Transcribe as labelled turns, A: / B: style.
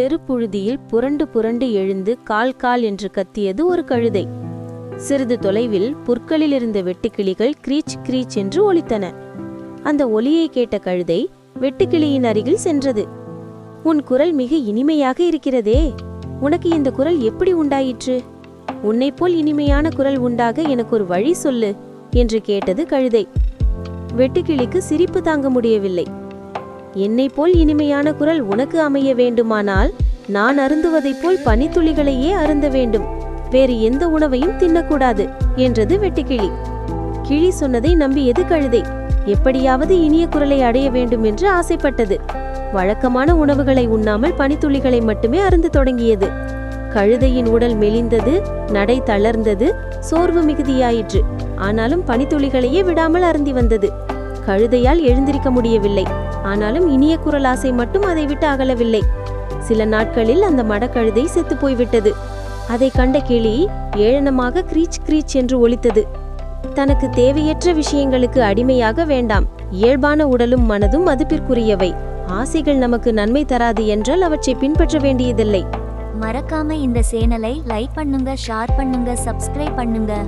A: தெருப்புழுதியில் புரண்டு புரண்டு எழுந்து கால் கால் என்று கத்தியது ஒரு கழுதை. சிறிது தொலைவில் புற்களில் இருந்த வெட்டுக்கிளிகள் கிரீச் கிரீச் என்று ஒலித்தன. அந்த ஒலியை கேட்ட கழுதை வெட்டுக்கிளியின் அருகில் சென்றது. உன் குரல் மிக இனிமையாக இருக்கிறதே. உனக்கு இந்த குரல் எப்படி உண்டாயிற்று? உன்னைப் போல் இனிமையான குரல் உண்டாக எனக்கு ஒரு வழி சொல்லு என்று கேட்டது கழுதை. வெட்டுக்கிளிக்கு சிரிப்பு தாங்க முடியவில்லை. என்னைப் போல் இனிமையான குரல் உனக்கு அமைய வேண்டுமானால் நான் அருந்துவதைப் போல் பனித்துளிகளையே அருந்த வேண்டும். வேறு எந்த உணவையும் தின்னக்கூடாது என்றது வெட்டுக்கிளி. கிளி சொன்னதை நம்பியது கழுதை? எப்படியாவது இனிய குரலை அடைய வேண்டும் என்று ஆசைப்பட்டது. வழக்கமான உணவுகளை உண்ணாமல் பனித்துளிகளை மட்டுமே அருந்த தொடங்கியது. கழுதையின் உடல் மெலிந்தது நடை தளர்ந்தது சோர்வு மிகுதியாயிற்று. ஆனாலும் பனித்துளிகளையே விடாமல் அருந்தி வந்தது. கழுதையால் எழுந்திருக்க முடியவில்லை. ஆனாலும் இனிய குரல் ஆசை மட்டும் அதை விட்டு அகலவில்லை. சில நாட்களில் அந்த மடக்கழுதை செத்து போய்விட்டது. அதை கண்ட கிளி ஏளனமாக கிரீச் கிரீச் என்று ஒலித்தது. தனக்கு தேவையற்ற விஷயங்களுக்கு அடிமையாக வேண்டாம். இயல்பான உடலும் மனதும் மதிப்பிற்குரியவை. ஆசைகள் நமக்கு நன்மை தராது என்றால் அவற்றை பின்பற்ற வேண்டியதில்லை.
B: மறக்காம இந்த சேனலை லைக் பண்ணுங்க ஷேர் பண்ணுங்க சப்ஸ்கிரைப் பண்ணுங்க.